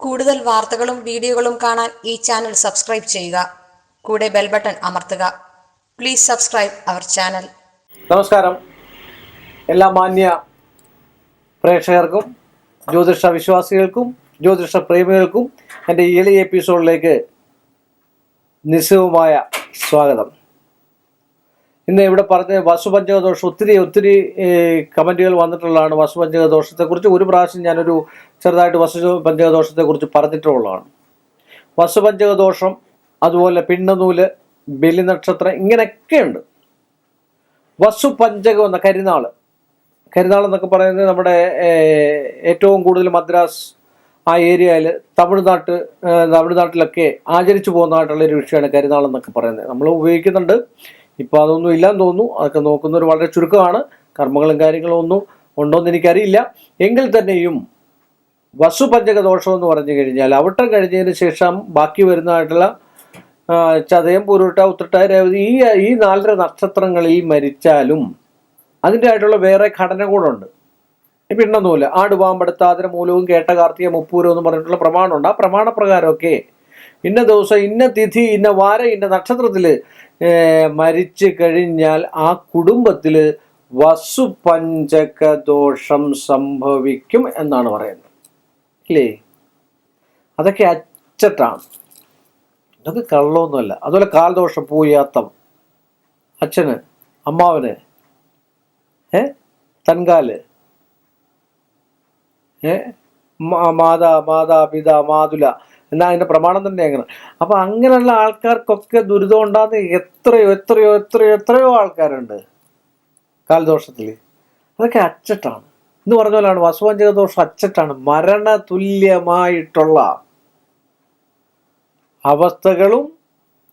കൂടുതൽ വാർത്തകളും വീഡിയോകളും കാണാൻ ഈ ചാനൽ സബ്സ്ക്രൈബ് ചെയ്യുക. കൂടെ ബെൽ ബട്ടൺ അമർത്തുക. Please subscribe our channel. നമസ്കാരം. എല്ലാ മാന്യ പ്രേക്ഷകർക്കും ജ്യോതിഷ വിശ്വാസികൾക്കും ജ്യോതിഷ പ്രേമികൾക്കും എന്റെ ഈ എളിയ എപ്പിസോഡിലേക്ക് നിസ്സവുമായ സ്വാഗതം. ഇന്ന് ഇവിടെ പറഞ്ഞ വസുപഞ്ചക ദോഷം ഒത്തിരി ഒത്തിരി കമന്റുകൾ വന്നിട്ടുള്ളതാണ്. വസുപഞ്ചക ദോഷത്തെക്കുറിച്ച് ഒരു പ്രാവശ്യം ഞാനൊരു ചെറുതായിട്ട് വസു പഞ്ചക ദോഷത്തെക്കുറിച്ച് പറഞ്ഞിട്ടുള്ളതാണ്. വസുപഞ്ചക ദോഷം അതുപോലെ പിണ്ണനൂൽ ബലി നക്ഷത്രം ഇങ്ങനെയൊക്കെയുണ്ട് വസുപഞ്ചകം എന്ന കരിനാൾ. കരിനാൾ എന്നൊക്കെ പറയുന്നത് നമ്മുടെ ഏറ്റവും കൂടുതൽ മദ്രാസ് ആ ഏരിയയിൽ തമിഴ്നാട്ട് തമിഴ്നാട്ടിലൊക്കെ ആചരിച്ചു പോകുന്നതായിട്ടുള്ള ഒരു വിഷയമാണ് കരിനാൾ എന്നൊക്കെ പറയുന്നത്. നമ്മൾ ഉപയോഗിക്കുന്നുണ്ട്. ഇപ്പോൾ അതൊന്നും ഇല്ലാന്ന് തോന്നുന്നു. അതൊക്കെ നോക്കുന്നവർ വളരെ ചുരുക്കമാണ്. കർമ്മങ്ങളും കാര്യങ്ങളും ഒന്നും ഉണ്ടോയെന്ന് എനിക്കറിയില്ല. എങ്കിൽ തന്നെയും വസുപഞ്ചക ദോഷം എന്ന് പറഞ്ഞു കഴിഞ്ഞാൽ അവിട്ടം കഴിഞ്ഞതിന് ശേഷം ബാക്കി വരുന്നതായിട്ടുള്ള ചതയം പൂരുട്ട ഉത്രട്ട രേവതി ഈ ഈ നാലര നക്ഷത്രങ്ങളിൽ മരിച്ചാലും അതിന്റെ ആയിട്ടുള്ള വേറെ ഘടന കൂടെ ഉണ്ട്. പിന്നൊന്നുമില്ല ആടുപാമ്പെടുത്താതിര മൂലവും കേട്ട കാർത്തിക മുപ്പൂരം എന്ന് പറഞ്ഞിട്ടുള്ള പ്രമാണമുണ്ട്. ആ പ്രമാണപ്രകാരമൊക്കെ ഇന്ന ദിവസം ഇന്ന തിഥി ഇന്ന വാര ഇന്ന നക്ഷത്രത്തിൽ മരിച്ചു കഴിഞ്ഞാൽ ആ കുടുംബത്തിൽ വസുപഞ്ചക ദോഷം സംഭവിക്കും എന്നാണ് പറയുന്നത്. ഇല്ലേ? അതൊക്കെ അച്ചട്ടാണ്. ഇതൊക്കെ കള്ളമൊന്നുമല്ല അതുപോലെ കാൽദോഷം പൂയാത്തം അച്ഛന് അമ്മാവന് ഏ? തൻകാൽ ഏ? മാതാ മാതാ പിത മാതുല എന്നാ അതിന്റെ പ്രമാണം തന്നെ അങ്ങനെ. അപ്പോൾ അങ്ങനെയുള്ള ആൾക്കാർക്കൊക്കെ ദുരിതം ഉണ്ടാകുന്ന എത്രയോ എത്രയോ എത്രയോ എത്രയോ ആൾക്കാരുണ്ട് കാൽദോഷത്തിൽ അതൊക്കെ അച്ചട്ടാണ്. എന്ന് പറഞ്ഞ പോലെയാണ് വസുവഞ്ചക ദോഷം അച്ചട്ടാണ്. മരണ തുല്യമായിട്ടുള്ള അവസ്ഥകളും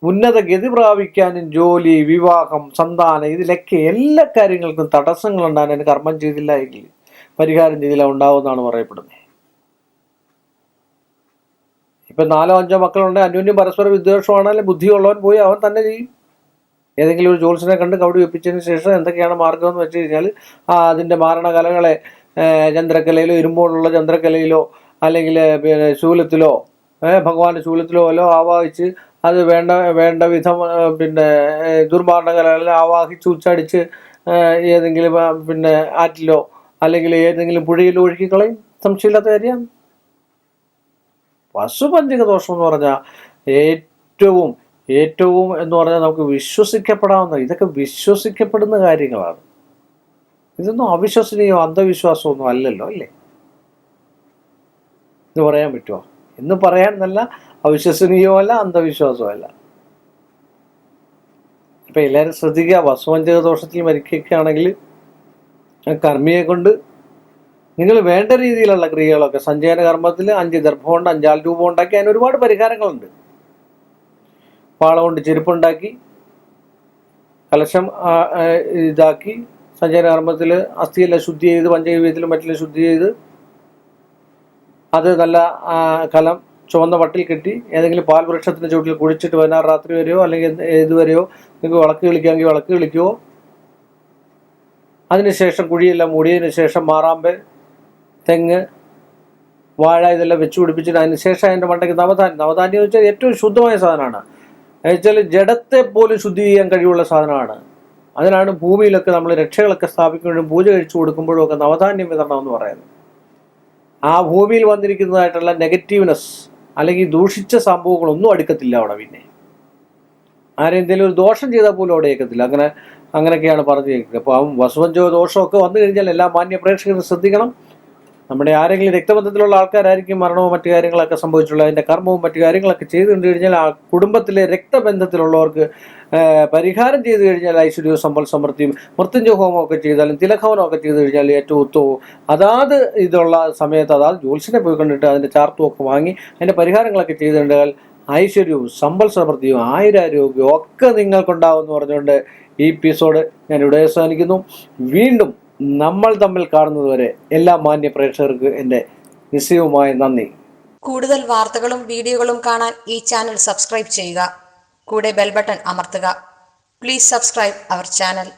ഉന്നത ഗതി പ്രാപിക്കാനും ജോലി വിവാഹം സന്താനം ഇതിലൊക്കെ എല്ലാ കാര്യങ്ങൾക്കും തടസ്സങ്ങൾ ഉണ്ടാകാൻ കർമ്മം ചെയ്തില്ല എങ്കിൽ പരിഹാരം ചെയ്തില്ല ഉണ്ടാവുമെന്നാണ് പറയപ്പെടുന്നത്. ഇപ്പൊ നാലോ അഞ്ചോ മക്കളുണ്ടെങ്കിൽ അന്യോന്യം പരസ്പര വിദ്വേഷമാണെങ്കിൽ ബുദ്ധിയുള്ളവൻ പോയി അവൻ തന്നെ ചെയ്യും. ഏതെങ്കിലും ഒരു ജോത്സ്യനെ കണ്ട് കവടി വെപ്പിച്ചതിന് ശേഷം എന്തൊക്കെയാണ് മാർഗം എന്ന് വെച്ച് കഴിഞ്ഞാൽ ആ അതിന്റെ മാരണകലകളെ ചന്ദ്രക്കലയിലോ ഇരുമ്പോടുള്ള ചന്ദ്രക്കലയിലോ അല്ലെങ്കിൽ പിന്നെ ശൂലത്തിലോ ഭഗവാന്റെ ശൂലത്തിലോ അല്ലോ ആവാഹിച്ച് അത് വേണ്ട വേണ്ട വിധം പിന്നെ ദുർമാരണകലകളിൽ ആവാഹിച്ച് ഉച്ചടിച്ച് ഏതെങ്കിലും പിന്നെ ആറ്റിലോ അല്ലെങ്കിൽ ഏതെങ്കിലും പുഴയിലോ ഒഴുക്കി കളയും. സംശയമില്ലാത്ത കാര്യം പശുപഞ്ചക ദോഷം എന്ന് പറഞ്ഞാൽ ഏറ്റവും ഏറ്റവും എന്ന് പറഞ്ഞാൽ നമുക്ക് വിശ്വസിക്കപ്പെടാവുന്ന ഇതൊക്കെ വിശ്വസിക്കപ്പെടുന്ന കാര്യങ്ങളാണ്. ഇതൊന്നും അവിശ്വസനീയോ അന്ധവിശ്വാസമൊന്നും അല്ലല്ലോ അല്ലേ? എന്ന് പറയാൻ പറ്റുമോ? എന്ന് പറയാൻ നല്ല അവിശ്വസനീയോ അല്ല അന്ധവിശ്വാസവും അന്ധവിശ്വാസമല്ല. ഇപ്പം എല്ലാവരും ശ്രദ്ധിക്കുക വസുവഞ്ചക ദോഷത്തിൽ മരിക്കുകയാണെങ്കിൽ കർമ്മിയെ കൊണ്ട് നിങ്ങൾ വേണ്ട രീതിയിലുള്ള ക്രിയകളൊക്കെ സഞ്ചയന കർമ്മത്തിൽ അഞ്ച് ദർഭമുണ്ട് അഞ്ചാൽ രൂപ ഉണ്ടാക്കി അതിന് ഒരുപാട് പരിഹാരങ്ങളുണ്ട്. പാള കൊണ്ട് ചെരുപ്പുണ്ടാക്കി കലശം ഇതാക്കി സഞ്ചയന കർമ്മത്തിൽ അസ്ഥിയെല്ലാം ശുദ്ധി ചെയ്ത് പഞ്ചഗവ്യത്തിലും മറ്റിലും ശുദ്ധി ചെയ്ത് അത് നല്ല കലം ചുവന്ന വട്ടിൽ കെട്ടി ഏതെങ്കിലും പാൽ വൃക്ഷത്തിന്റെ ചുവട്ടിൽ കുഴിച്ചിട്ട് പതിനാറ് രാത്രി വരെയോ അല്ലെങ്കിൽ ഏതുവരെയോ നിങ്ങൾക്ക് വിളക്ക് കളിക്കാമെങ്കിൽ വിളക്ക് കളിക്കുമോ അതിനുശേഷം കുഴിയെല്ലാം മൂടിയതിനു ശേഷം മാറാമ്പ് തെങ്ങ് വാഴ ഇതെല്ലാം വെച്ച് പിടിപ്പിച്ചിട്ട് അതിന് ശേഷം അതിന്റെ മണ്ടയ്ക്ക് നവധാന്യം. നവധാന്യം എന്ന് വെച്ചാൽ ഏറ്റവും ശുദ്ധമായ സാധനമാണ്. എന്നുവെച്ചാൽ ജഡത്തെ പോലും ശുദ്ധി ചെയ്യാൻ കഴിവുള്ള സാധനമാണ്. അതിനാണ് ഭൂമിയിലൊക്കെ നമ്മൾ രക്ഷകളൊക്കെ സ്ഥാപിക്കുമ്പോഴും പൂജ കഴിച്ചു കൊടുക്കുമ്പോഴും ഒക്കെ നവധാന്യം വിതരണം എന്ന് പറയുന്നത്. ആ ഭൂമിയിൽ വന്നിരിക്കുന്നതായിട്ടുള്ള നെഗറ്റീവ്നെസ് അല്ലെങ്കിൽ ദൂഷിച്ച സംഭവങ്ങളൊന്നും അടുക്കത്തില്ല അവിടെ പിന്നെ. ആരെന്തെങ്കിലും ഒരു ദോഷം ചെയ്താൽ പോലും അവിടെ ഏക്കത്തില്ല അങ്ങനെ അങ്ങനെയൊക്കെയാണ് പറഞ്ഞിരിക്കുന്നത്. അപ്പോൾ വസുവഞ്ചോ ദോഷമൊക്കെ വന്നു കഴിഞ്ഞാൽ എല്ലാ മാന്യ പ്രേക്ഷകരും ശ്രദ്ധിക്കണം. നമ്മുടെ ആരെങ്കിലും രക്തബന്ധത്തിലുള്ള ആൾക്കാരായിരിക്കും മരണവും മറ്റു കാര്യങ്ങളൊക്കെ സംഭവിച്ചുള്ളത് അതിന്റെ കർമ്മവും മറ്റു കാര്യങ്ങളൊക്കെ ചെയ്തു കണ്ടു കഴിഞ്ഞാൽ ആ കുടുംബത്തിലെ രക്തബന്ധത്തിലുള്ളവർക്ക് പരിഹാരം ചെയ്തു കഴിഞ്ഞാൽ ഐശ്വര്യവും സമ്പൽ സമൃദ്ധിയും മൃത്യുഞ്ജയ ഹോമമൊക്കെ ചെയ്താലും തിലഹവനമൊക്കെ ചെയ്തു കഴിഞ്ഞാൽ ഏറ്റവും ഉത്തമവും. അതാത് ഇതുള്ള സമയത്ത് അതാത് ജ്യോത്സ്യനെ പോയി കണ്ടിട്ട് അതിന്റെ ചാർത്തുമൊക്കെ വാങ്ങി അതിന്റെ പരിഹാരങ്ങളൊക്കെ ചെയ്തു കഴിഞ്ഞാൽ ഐശ്വര്യവും സമ്പൽ സമൃദ്ധിയും ആയുരാരോഗ്യവും ഒക്കെ നിങ്ങൾക്കുണ്ടാവും എന്ന് പറഞ്ഞുകൊണ്ട് ഈ എപ്പിസോഡ് ഞാൻ ഇവിടെ അവസാനിക്കുന്നു. വീണ്ടും നമ്മൾ തമ്മിൽ കാണുന്നതുവരെ എല്ലാ മാന്യ പ്രേക്ഷകർക്ക് എന്റെ നിശ്ചയവുമായ നന്ദി. കൂടുതൽ വാർത്തകളും വീഡിയോകളും കാണാൻ ഈ ചാനൽ സബ്സ്ക്രൈബ് ചെയ്യുക. കൂടെ ബെൽബട്ടൺ അമർത്തുക. Please subscribe our channel